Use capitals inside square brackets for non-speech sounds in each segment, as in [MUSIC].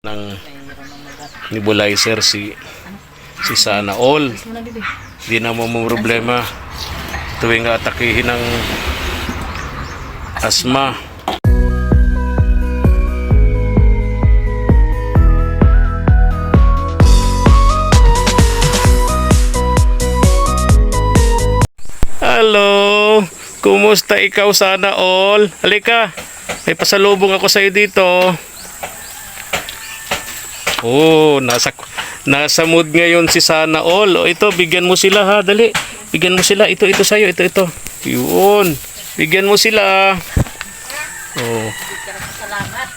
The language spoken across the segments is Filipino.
ng nebulizer si si Sana All. Di na mo problema tuwing atakihin ng asma. Hello! Kumusta ikaw sana all? Halika, may pasalubong ako sa'yo dito. Oh, nasa nasa mood ngayon si Sana All. O ito, bigyan mo sila ha, dali. Bigyan mo sila. Ito, ito sa'yo. Ito, ito. Yun. Bigyan mo sila. Oh.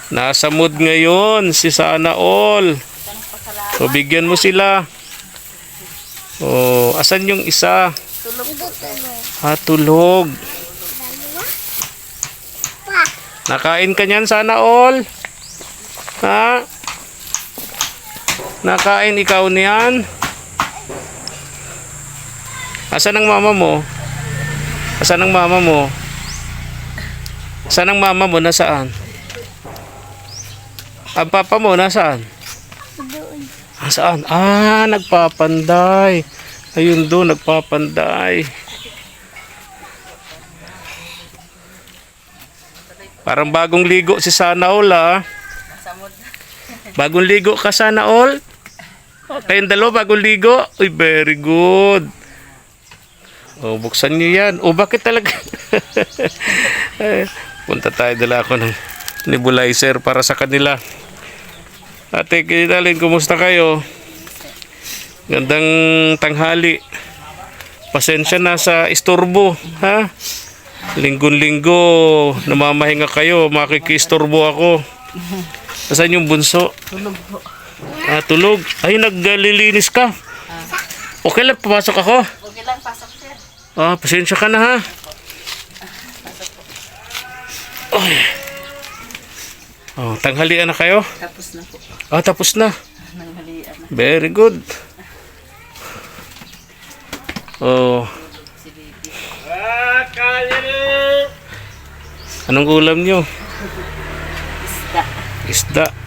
Nasa mood ngayon si Sana All. So, bigyan mo sila. Oh, asan yung isa? Ha, tulog. Nakain ka niyan sana all? Ha? Nakain ikaw niyan? Asan ang mama mo? Asan ang mama mo? Asan ang mama mo? Nasaan? Ang papa mo nasaan? Ah, Saan? Ah, nagpapanday. Ayun doon, nagpapanday. Parang bagong ligo si Sana All ah. Bagong ligo ka Sana All? Kayong dalawa bagong ligo? Uy, very good. Oh, buksan niyo yan. Oh, bakit talaga? [LAUGHS] Punta tayo dala ako ng nebulizer para sa kanila. Ate, kinalin, kumusta kayo? Gandang tanghali. Pasensya na sa istorbo, ha? Linggon-linggo, namamahinga kayo, makikistorbo ako. Asan yung bunso? Tulog po. Ah, tulog. Ay, naglilinis ka. Okay lang, pumasok ako. Okay lang, pasok sir. Ah, pasensya ka na ha. Ay. Oh, tanghalian na kayo? Tapos na po. Ah, tapos na. Nanghalian na Very good. Oh. Anong ulam nyo? Isda. Isda.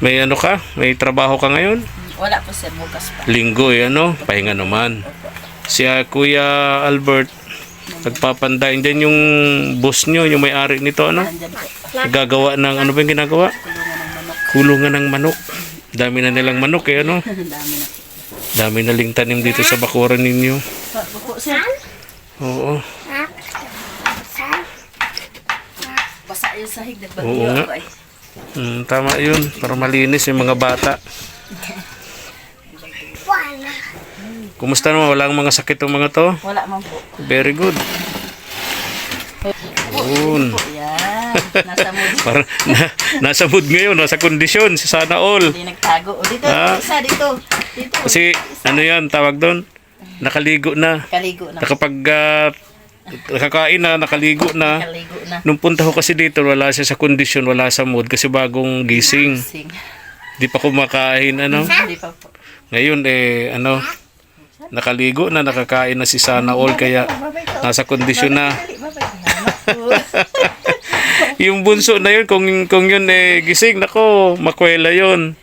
May ano ka? May trabaho ka ngayon? Wala po sir, bukas pa. Linggo, eh, ano? Pahinga naman. Si ah, Kuya Albert, nagpapandain din yung boss nyo, yung may-ari nito, ano? Andyan po. Gagawa ng, ano ba yung ginagawa? Kulungan ng manok. Kulungan ng manok. Dami na nilang manok, eh, ano? [LAUGHS] Dami na po. Dami na ling tanim dito sa bakuran ninyo. Po sir. Oo. Basa yung sahig. Oo Nagbagyo nga. ako ay. Mm, tama yun. Para malinis yung mga bata. Kumusta naman? Wala ang mga sakit ng mga to? Wala man po. Very good. Yun. Nasa [LAUGHS] mood. Para, na, nasa mood ngayon, nasa kondisyon, si Sana All. Hindi nagtago. O dito, Ah. isa dito. Dito. Kasi, ano yan, tawag doon? Nakaligo na. Kaligo na. Nakapag, ah, nakakain na, nakaligo na. Kaligo na. Nung punta ko kasi dito, wala siya sa kondisyon, wala sa mood kasi bagong gising. Sing. Di pa kumakain, ano. Hindi pa po. Ngayon, eh, ano, nakaligo na, nakakain na si Sana All, kaya nasa kondisyon na. [LAUGHS] Yung bunso na yun, kung, kung yun eh, gising, nako, makwela yun.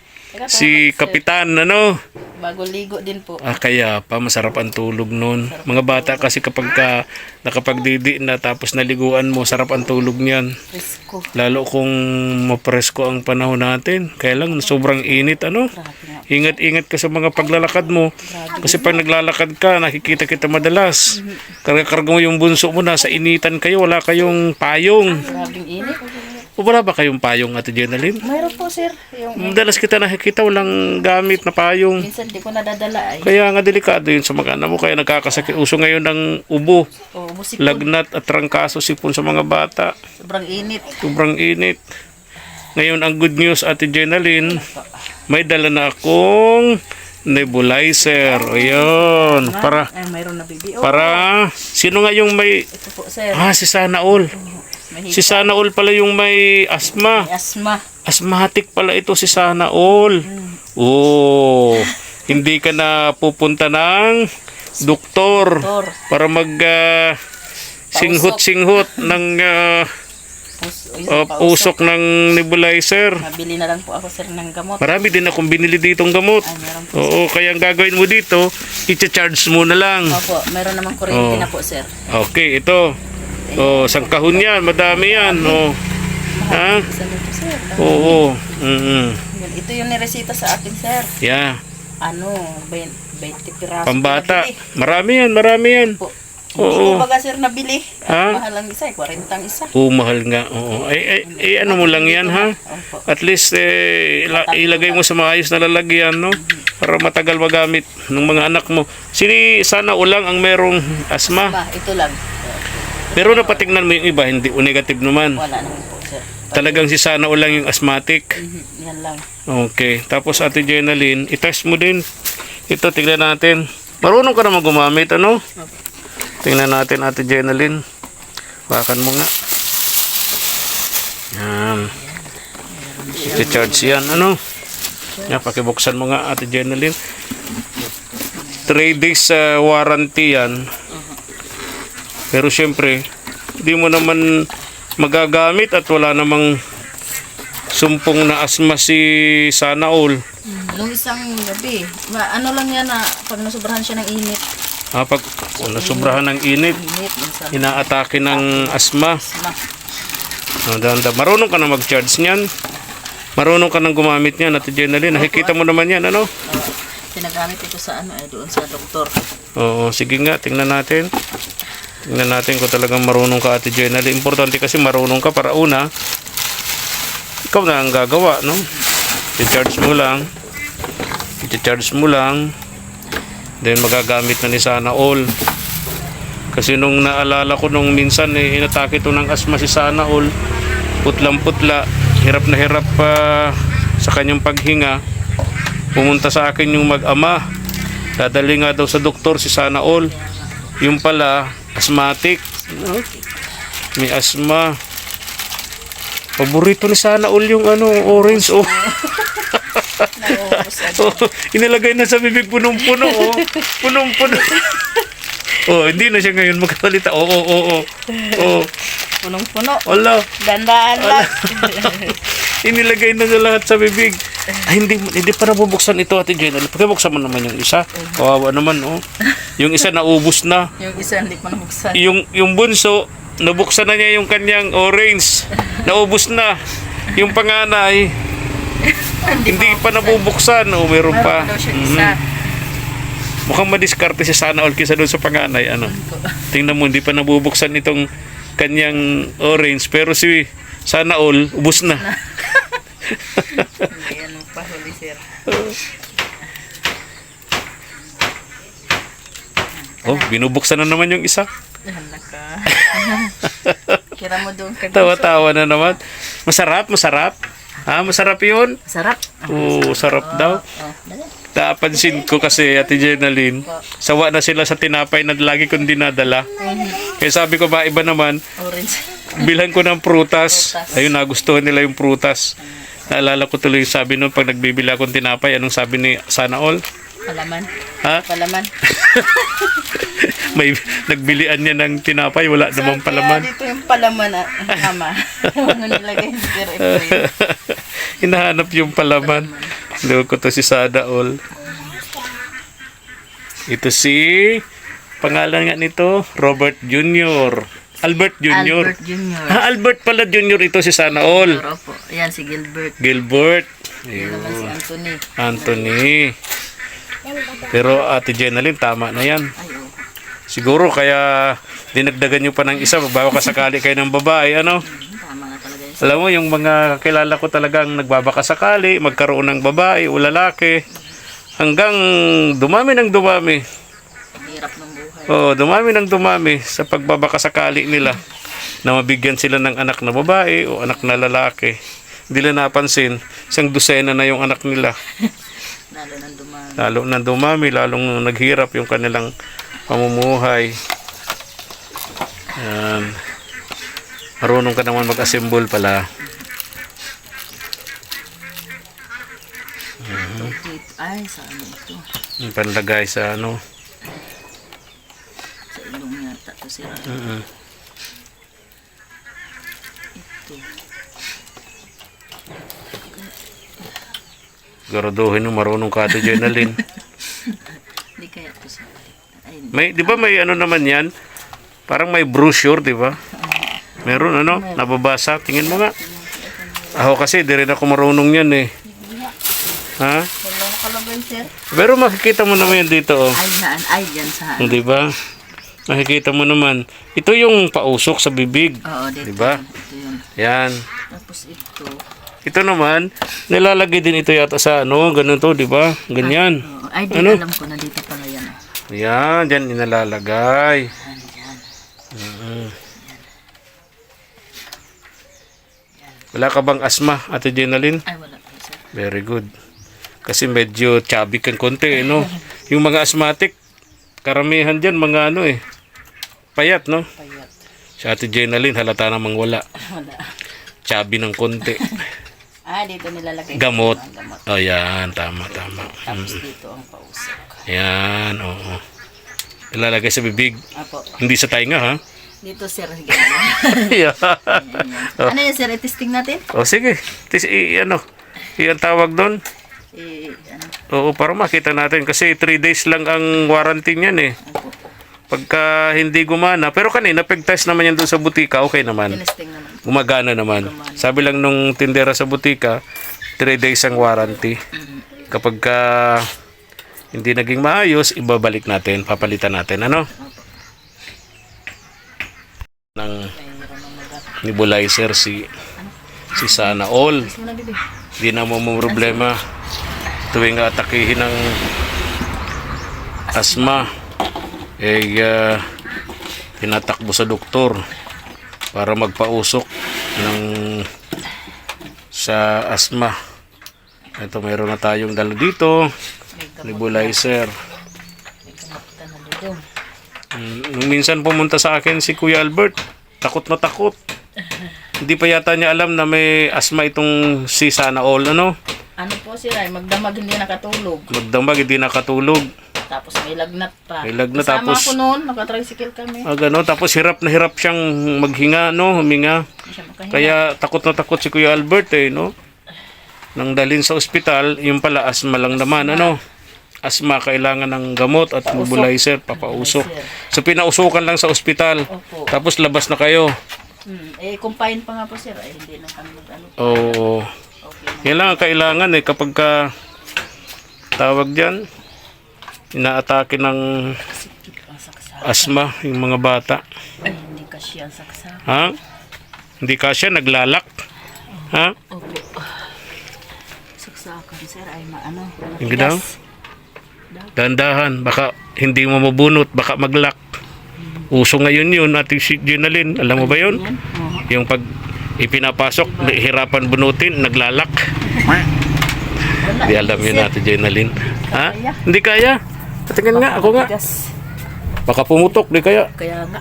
Si Kapitan, ano, Bago ligo din po. Ah, kaya pa masarap ang tulog noon. Mga bata kasi kapag ka nakapagdidi na tapos naliguan mo, sarap ang tulog niyan. Presko. Lalo kung mapresko ang panahon natin. Kaya lang sobrang init ano. Ingat-ingat ka sa mga paglalakad mo. Kasi pag naglalakad ka, nakikita kita madalas. Karga-karga mo yung bunso mo, nasa initan kayo, wala kayong payong. Grabing init. O wala ba kayong payong, Ate Jenaline? Mayroon po sir. Yung Madalas kita nakikita, walang gamit na payong. minsan di ko nadadala ay. Kaya nga delikado yun sa mga anak mo. Kaya nagkakasakit. Uso ngayon ng ubo, O musipon. lagnat at trangkaso sipon sa mga bata. Sobrang init. Sobrang init. Ngayon ang good news Ate Jenaline, may dala na akong nebulizer. Ayun. Para, Ay, mayroon na baby. Oh, para, sino nga yung may, ito po sir. ah, si Sana All. May Si Sana All pala yung may asma. asma. Asthmatic pala ito si Sana All. Oh, [LAUGHS] hindi ka na pupunta ng doktor Tor. para mag ah, singhot-singhot [LAUGHS] ng uh, pausok. usok ng nebulizer. Mabili na lang po ako sir ng gamot. Marami din akong binili ditong gamot. Ay, meron po. Oo, kaya ang gagawin mo dito, i-charge mo na lang. Opo, meron namang kuryente Oh. na po sir. Okay, ito. Oh, isang kahon yan, madami yan. Oh. Ha? Oo. Mm Yan, Ito yung niresita sa akin sir. Yeah. Ano, 20, 20 piraso. Pambata. nabili Marami yan, marami yan. Po. Hindi Oo. ko baga sir nabili. Ha? Mahal lang isa, eh, 40 ang isa. Oo, mahal nga. Oo. Ay, ay, ay, ano mo lang yan, ha? At least, eh, ila- ilagay mo sa maayos na lalagyan, no? Para matagal magamit ng mga anak mo. Sini, sana ulang ang merong asma. Ito lang. Pero napatingnan mo yung iba, hindi o negative naman. Wala naman po sir. Talagang si sana ulang yung asthmatic. Mhm, Yan lang. Okay. Tapos Ate Jenaline, itest mo din. Ito, tingnan natin. Marunong ka naman gumamit, ano? Tingnan natin Ate Jenaline. Bakan mo nga. Yan. I-charge yan, ano? Yan, pakibuksan mo nga Ate Jenaline. 3 days sa warranty yan. Pero syempre, hindi mo naman magagamit at wala namang sumpong na asma si Sana All. Nung isang gabi, ma- ano lang yan na pag nasubrahan siya ng init. Ah, pag oh, nasubrahan ng init, Init, minsan. inaatake ng asma. Ma, Oh, danda. Marunong ka na mag-charge niyan. Marunong ka nang gumamit niyan, Ate Jenaline. Nakikita mo naman yan, ano? uh, pinagamit ito sa ano eh, doon sa doktor. Oo, sige nga, tingnan natin. Tingnan natin kung talagang marunong ka, Ate Jenaline. Importante kasi marunong ka para una, ikaw na ang gagawa, no? I-charge mo lang. I-charge mo lang. Then magagamit na ni Sana All. Kasi nung naalala ko nung minsan eh, inatake to ng asma si Sana All. Putlang putla. Hirap na hirap pa sa kanyang paghinga. Pumunta sa akin yung mag-ama. Dadali nga daw sa doktor si Sana All. Yung pala, asthmatic. No? May asma. Paborito ni Sana All yung ano, orange. Oh. [LAUGHS] Oh, inilagay na sa bibig punong-puno. Oh. Punong-puno. [LAUGHS] oh, hindi na siya ngayon magkasalita. Oo, oo, oo. Oo. Punong-puno. Wala. Dandaan lang. [LAUGHS] Inilagay na sa lahat sa bibig. Ay, hindi, hindi pa nabubuksan ito, Ate Jenna. Pakibuksan mo naman yung isa. Kawawa naman, oh. Yung isa naubos na. [LAUGHS] yung isa hindi pa nabuksan. Yung, yung bunso, nabuksan na niya yung kanyang orange. Naubos na. Yung panganay, [LAUGHS] hindi pa nabubuksan. O, meron Meron pa. Mhm. isa. Mukhang madiskarte si Sana all kisa doon sa panganay. Ano? Tingnan mo, hindi pa nabubuksan itong kanyang orange. Pero si Sana all, ubus na. Hindi yan ang pahuli sir. Oh, binubuksan na naman yung isa. Hala ka. [LAUGHS] Kira mo doon ka. Tawa-tawa na naman. Masarap, masarap. Ha, masarap yun? Sarap. Oo, sarap daw. Oh, dali. Napansin ko kasi, Ate Jenaline, sawa na sila sa tinapay na lagi kong dinadala. Kaya sabi ko ba, iba naman, bilhan ko ng prutas. Ayun, nagustuhan nila yung prutas. Naalala ko tuloy yung sabi nun, pag nagbibili akong tinapay, anong sabi ni Sana All? Palaman. Ha? Palaman. [LAUGHS] May nagbilian niya ng tinapay, wala namang Kaya palaman. dito yung palaman na tama. [LAUGHS] ano nilagay Efrain? Hinahanap yung palaman. Loko to si Sada All. Ito si pangalan nga nito, Robert Jr. Albert Jr. Albert Jr. Ha, Albert pala Jr. ito si Sana All. Ayan si Gilbert. Gilbert. Yan naman si Ayun. Anthony. Anthony. Pero Ate Jenalyn, tama na yan. Siguro kaya dinagdagan nyo pa ng isa, bago sakali kayo ng babae, ano? Tama na talaga yun. Alam mo, yung mga kilala ko talagang nagbabaka sakali, magkaroon ng babae o lalaki, hanggang dumami ng dumami. Hirap ng buhay. Oo, dumami ng dumami sa pagbabaka sakali nila na mabigyan sila ng anak na babae o anak na lalaki. Hindi nila napansin, isang dosena na yung anak nila. [LAUGHS] Lalo nang dumami. Lalo na dumami, lalong naghirap yung kanilang pamumuhay. Yan. Marunong ka naman mag-assemble pala. Dito. Ay, sa ano ito? Yung panlagay sa ano. Sa ilong yata. Ito sira. Mm-mm. ito. Garaduhin mo marunong ka ito, Jenalyn. [LAUGHS] Hindi kaya ito sa Ay, May, di ba may ano naman yan? Parang may brochure, di ba? Meron ano? Nababasa. Tingin mo nga. Ako kasi, di rin ako marunong yan eh. Ha? Pero makikita mo naman yan dito, oh. Ay, yan. Ay, yan sa... Di ba? Makikita mo naman. Ito yung pausok sa bibig. Oo, dito. Ito yun. Yan. Tapos ito. Ito naman, nilalagay din ito yata sa ano, ganun to, di ba? Ganyan. Oo. Ay, di Ano? alam ko na dito pala yan. ah. Yan, dyan inalalagay. Yan, yan. Mm. Wala ka bang asma, Ate Jenalyn? Ay, wala po, sir. Very good. Kasi medyo chubby kang konti, eh, no? Yung mga asthmatic, karamihan dyan, mga ano eh, payat, no? Payat. Si Ate Jenalyn, halata namang wala. Wala. Chubby ng konti. [LAUGHS] Ah, dito nilalagay. Gamot. Gamot. Oh, yan. Tama, tama. Tapos dito ang pausok. Yan, oo. Ilalagay sa bibig. Apo. Hindi sa tainga, ha? Dito, sir. [LAUGHS] Yeah. ano yun, sir? I-testing natin? O, sige. Tis, i, ano, iyan tawag doon. Eh, ano? Oo, para makita natin. Kasi 3 days lang ang warranty niyan eh. Pagka hindi gumana. Pero kanina, peg-test naman yan doon sa butika. Okay naman. Tinesting naman. Gumagana naman. Sabi lang nung tindera sa butika, 3 days ang warranty. Kapag ka hindi naging maayos, ibabalik natin, papalitan natin, ano? Ng nebulizer si si Sana All. Hindi na mo problema tuwing atakihin ng asma. Eh, ah, tinatakbo sa doktor para magpausok ng sa asma. Ito, meron na tayong dala dito. Nebulizer. Nung minsan pumunta sa akin si Kuya Albert, takot na takot. Hindi pa yata niya alam na may asma itong si Sana All, ano? Ano po sila, ay magdamag hindi nakatulog. Magdamag, hindi nakatulog. Tapos may lagnat pa. May lagnat, Kasama tapos- ako noon, nakatricycle kami. Ah, gano. Tapos hirap na hirap siyang maghinga, no? Huminga. Kaya takot na takot si Kuya Albert, eh, no? Nang dalhin sa ospital, yung pala asma lang naman, ano? Asma, kailangan ng gamot at nebulizer, papausok. So, pinausukan lang sa ospital. Opo. Tapos labas na kayo. Hmm. Eh, combine pa nga po sir. Ay, hindi na kami ano. Oo. Okay. Kailangan, kailangan eh, kapag ka tawag dyan, inaatake ng Sikip ang saksa. asma yung mga bata. Ay, hindi kasi ang saksa. Ha? Hindi kasya, naglalak. Ha? Opo. Saksakan sir ay maano. Yung daw? Dandahan, baka hindi mo mabunot, baka maglak. Uso ngayon yun, ating si. Alam mo ba yun? Yung pag ipinapasok, hirapan bunutin, naglalak. Hindi alam yun natin, Ginalyn. Ha? Hindi kaya? Patingin nga, ako nga. Baka pumutok, di kaya. Kaya nga.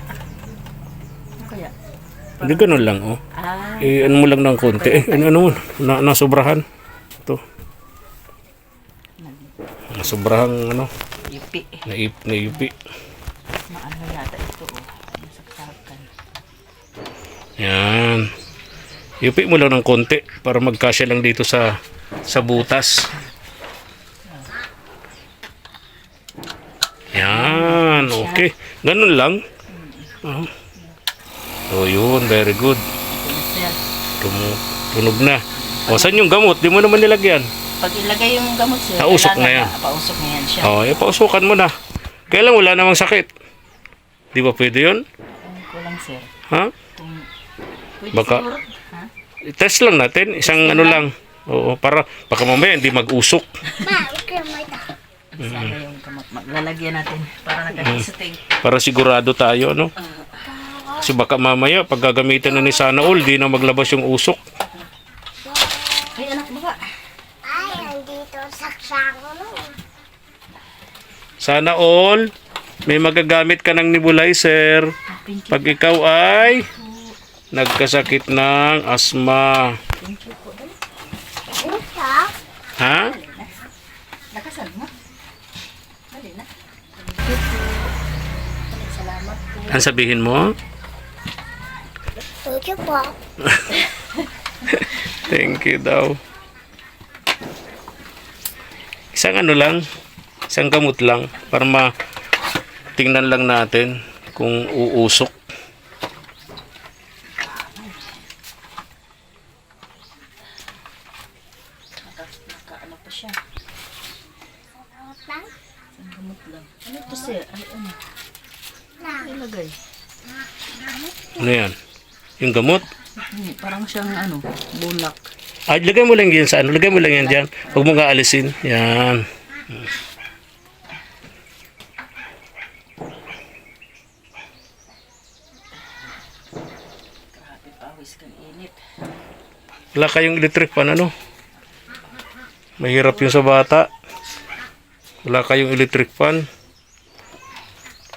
Hindi ganun lang, oh. Ah, Eh, ano mo lang ng konti. Eh, ano, ano mo, na, nasobrahan. Ito. Nasobrahang, ano, ipi. naip, naipi. Maano yata ito oh. Saksakan. Yan. Iupi mo lang ng konti para magkasya lang dito sa sa butas. Yan, okay. Ganun lang. Oh. So yun, very good. Na. Tumu- tunog na. O, saan yung gamot? Di mo naman nilagyan. Pag ilagay yung gamot sir, Nausok na yan. Pausok na yan siya. O, eh, pausukan mo na. Kailan wala namang sakit? Di ba pwede yun? Ko lang sir. Ha? Kung pwede Baka- siguro. Ha? Test lang natin. Isang ano lang. Oo, para baka mamaya hindi mag-usok. Sana yung gamot. Maglalagyan natin para nakakisuting. Para sigurado tayo, no? Kasi baka mamaya, pag gagamitin na ni Sana All, di na maglabas yung usok. Ay anak baka. Ay, andito saksako no. Sana All, may magagamit ka ng nebulizer. Pag ikaw ay nagkasakit ng asma. Ha? Ano sabihin mo? Thank you po. [LAUGHS] Thank you daw. Isang ano lang, isang gamot lang para ma tingnan lang natin kung uusok. Naka, naka ano pa siya. Ang gamot lang. Ano to sir? Ay? Ano ilagay? Ano yan? Yung gamot? Hmm, parang siyang ano, bulak. Ah, lagay mo lang yan sa ano. Lagay mo lang yan dyan. Huwag mo nga alisin. Yan. Wala kayong electric pan ano? Mahirap yung sa bata. Wala kayong electric fan.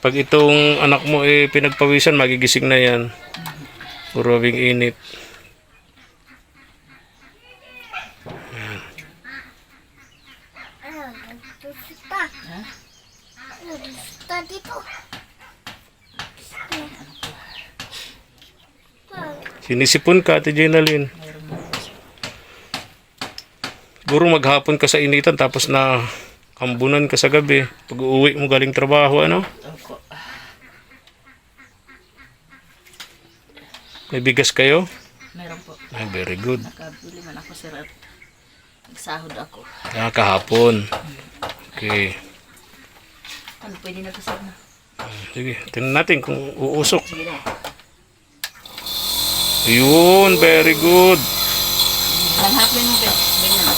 Pag itong anak mo eh pinagpawisan, magigising na yan. Urabing init. Ano, nagtusuta. Ha? Ano, nagtusuta dito. Sinisipon ka, Ate Jenalyn. Siguro maghapon ka sa initan tapos na kambunan ka sa gabi. Pag uuwi mo galing trabaho, ano? Opo. May bigas kayo? Meron po. Ay, very good. Nakabili man ako sir at nagsahod ako. Ah, kahapon. Okay. Ano, pwede na to sir na? Sige, tingnan natin kung uusok. Sige na. Yun, very good. Hanghapin mo? Ganyan.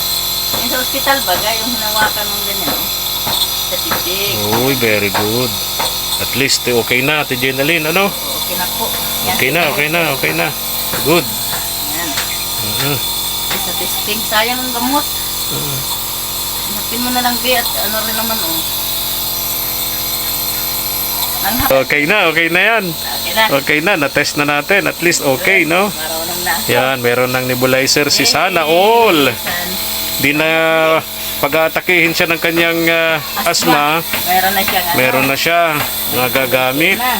Yung sa ospital ba, ga, yung hinawakan mong ganyan. Sa tibig. Uy, very good. At least, eh, okay na, Ate Jenalyn, ano? Okay na po. Yan. Okay na, okay na, okay na. Good. Yan. Mhm. Sa testing, sayang ang gamot. Hanapin mo na lang, Bi, at ano rin naman, oh. Okay na, okay na yan. Okay na. Okay na, na-test na natin. At least okay, no? Marunong na. Yan, meron ng nebulizer si Sana All. Di na pag-atakihin siya ng kanyang ah, asma, Meron na siya. Ano? meron na siya nagagamit. Na.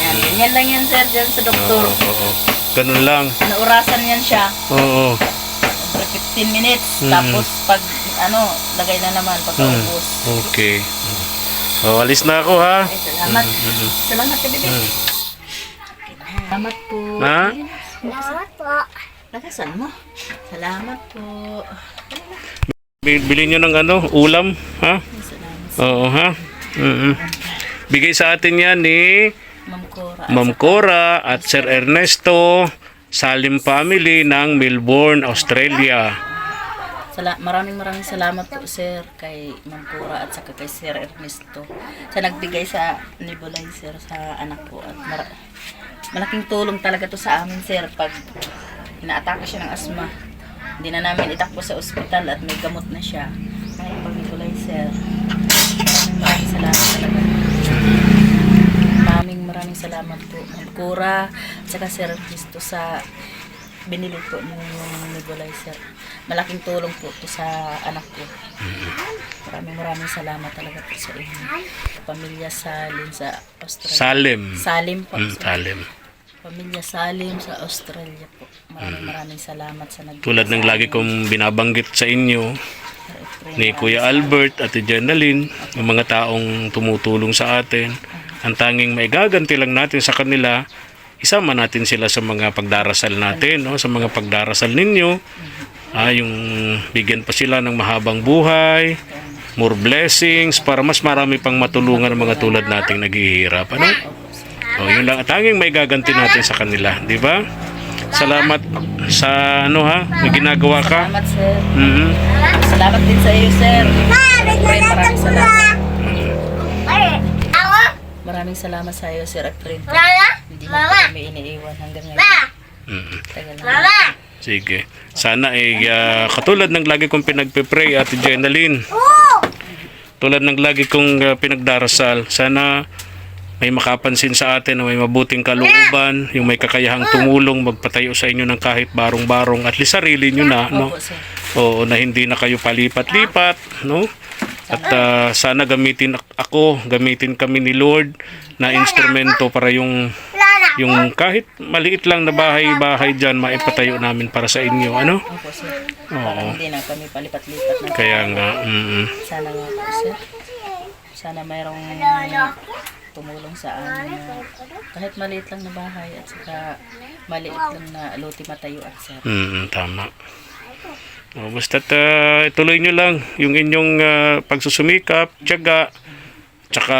Yan, ganyan lang yan, sir, dyan sa doktor. Oo, oo. Ganun lang. Naurasan yan siya. Oo. Over 15 minutes. Mm. Tapos pag ano, lagay na naman pagkaubos. Okay. Oh, alis na ako ha. Ay, salamat. Salamat ka, bebe. Mm. Salamat po. Ha? Salamat po. Lakasan mo. Salamat po. Bi- Bilhin nyo ng ano, ulam, ha? Salamat. Oo, ha? mm Bigay sa atin yan ni Ma'am Cora. Ma'am Cora at Sir Ernesto Salim Family ng Melbourne, Australia. Sala maraming maraming salamat po sir kay Ma'am Cora at saka kay Sir Ernesto sa nagbigay sa nebulizer sa anak ko at mara- malaking tulong talaga to sa amin sir pag inaatake siya ng asma. Hindi na namin itakbo sa ospital at may gamot na siya. Kahit pag nebulizer. Maraming maraming salamat talaga. Maraming maraming salamat po Ma'am Cora at saka Sir Ernesto sa binili po ng nebulizer. Malaking tulong po to sa anak ko. Maraming maraming salamat talaga po sa inyo. Pamilya Salim sa Australia. Salim. Salim po. Mm, Salim. Pamilya Salim sa Australia po. Maraming maraming salamat sa nag Tulad ng lagi kong binabanggit sa inyo ni Kuya Albert at Jenalyn, yung mga taong tumutulong sa atin. Ang tanging may gaganti lang natin sa kanila, isama natin sila sa mga pagdarasal natin, no? sa mga pagdarasal ninyo. Ah, yung bigyan pa sila ng mahabang buhay, more blessings, para mas marami pang matulungan ng mga tulad nating naghihirap. Ano? O, yun lang. Tanging may gaganti natin sa kanila, di ba? Salamat sa ano ha, may ginagawa ka. Salamat sir. Mhm. Salamat din sa iyo sir. Efrain, maraming salamat. Ako? Maraming salamat sa iyo Sir. Mama? Hindi mo kami iniiwan hanggang ngayon. Na. Mama? Sige. Sana ay ah, katulad ng lagi kong pinagpe-pray at Jenalyn. Oo! Tulad ng lagi kong ah, pinagdarasal. Sana may makapansin sa atin na may mabuting kalooban, yung may kakayahang tumulong, magpatayo sa inyo ng kahit barong-barong, at least sarili nyo na, no? Oo, na hindi na kayo palipat-lipat, no? At ah, sana gamitin ak- ako, gamitin kami ni Lord na instrumento para yung. Yung kahit maliit lang na bahay-bahay dyan, maipatayo namin para sa inyo. Ano? Opo, sir. Oo. Para hindi na kami palipat-lipat na. Kaya nga, mm Sana nga po, sir. Sana mayroong tumulong sa amin kahit maliit lang na bahay at saka maliit lang na luti matayuan, sir. Mm, tama. O, basta't ah, ituloy nyo lang yung inyong ah, pagsusumikap, tiyaga, tsaka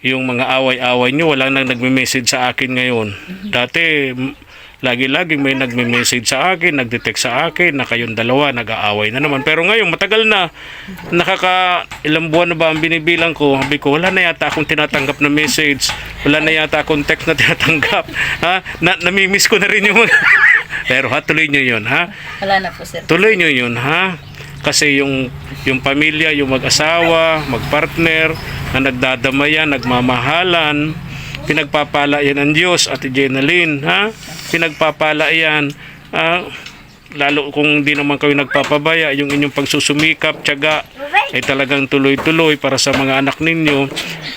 yung mga away-away nyo, wala nang nagme-message sa akin ngayon. Dati, m- lagi-lagi may nagme-message sa akin, nagdetect sa akin na kayong dalawa nag-aaway na naman. Pero ngayon, matagal na. Nakaka ilang buwan na ba ang binibilang ko? Sabi ko, wala na yata akong tinatanggap na message. Wala na yata akong text na [LAUGHS] tinatanggap. Ha? Na, namimiss ko na rin yung mga... [LAUGHS] Pero ha, tuloy nyo yun, ha? Wala na po, sir. Tuloy nyo yun, ha? Kasi yung, yung pamilya, yung mag-asawa, mag-partner, na nagdadamayan, nagmamahalan, pinagpapala yan ang Diyos, Ate Jenaline, ha? Pinagpapala yan. Ah, lalo kung di naman kayo nagpapabaya, yung inyong pagsusumikap, tiyaga, ay talagang tuloy-tuloy para sa mga anak ninyo,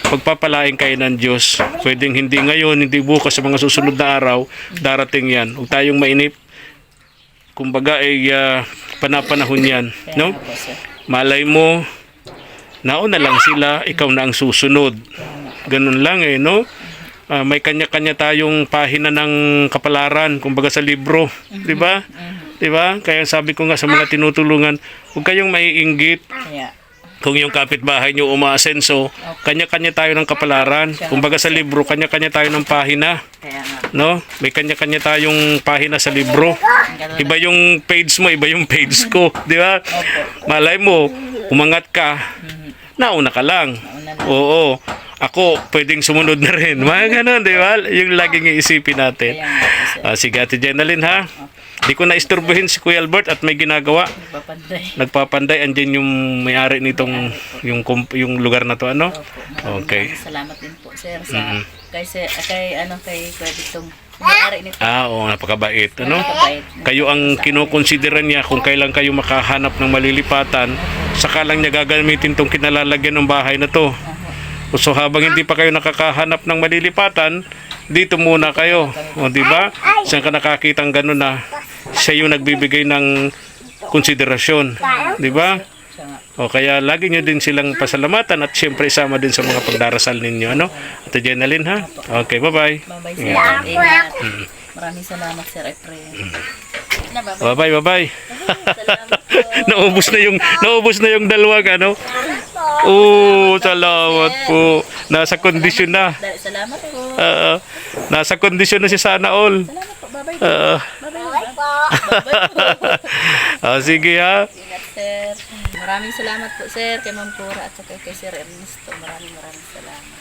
pagpapalain kayo ng Diyos. Pwedeng hindi ngayon, hindi bukas sa mga susunod na araw, darating yan. Huwag tayong mainip. Kumbaga ay ah, panapanahon yan. Kaya No? po. Malay mo, nauna lang sila, ikaw na ang susunod. Ganun lang eh, no? Ah, may kanya-kanya tayong pahina ng kapalaran, kumbaga sa libro, 'di ba? 'Di ba? Kaya sabi ko nga sa mga tinutulungan, huwag kayong maiinggit Kaya, kung yung kapitbahay nyo umaasenso, kanya-kanya tayo ng kapalaran. Kumbaga sa libro, kanya-kanya tayo ng pahina. No? May kanya-kanya tayong pahina sa libro. Iba yung page mo, iba yung page ko. [LAUGHS] Di ba? Malay mo, umangat ka, nauna ka lang. Oo. Ako, pwedeng sumunod na rin. Mga ganun, di ba? Yung laging iisipin natin. Ah, sige, Ate Jenalyn, ha? Di ko na isturbuhin si Kuya Albert at may ginagawa. Nagpapanday. Nagpapanday, andyan yung may-ari nitong yung, yung lugar na to, ano? Opo. Okay. Salamat din po, sir, sa kay, sir, kay, ano, kay Kuya Bitong. May-ari nito. Ah, oo, napakabait, ano? Napakabait. Kayo ang kinokonsidera niya kung kailan kayo makahanap ng malilipatan, saka lang niya gagamitin tong kinalalagyan ng bahay na to. So habang hindi pa kayo nakakahanap ng malilipatan, dito muna kayo. O di ba? Saan ka nakakitang ganun na siya yung nagbibigay ng konsiderasyon. Di ba? O kaya lagi nyo din silang pasalamatan at syempre isama din sa mga pagdarasal ninyo. Ano? Ate Jenalyn ha? Okay, bye-bye. Bye-bye, sir. Ingat. Maraming salamat, sir. Na, bye-bye. Bye-bye, [LAUGHS] naubos na yung naubos na yung dalawang ano. Oo, salamat po. Nasa kondisyon na. Salamat po. Oo. nasa kondisyon na si Sana All. Salamat po. Bye-bye. Po. [LAUGHS] Ah, sige ha. Ingat, sir. Maraming salamat po, sir, kay Ma'am Pura at saka kay Sir Ernesto. Maraming maraming salamat.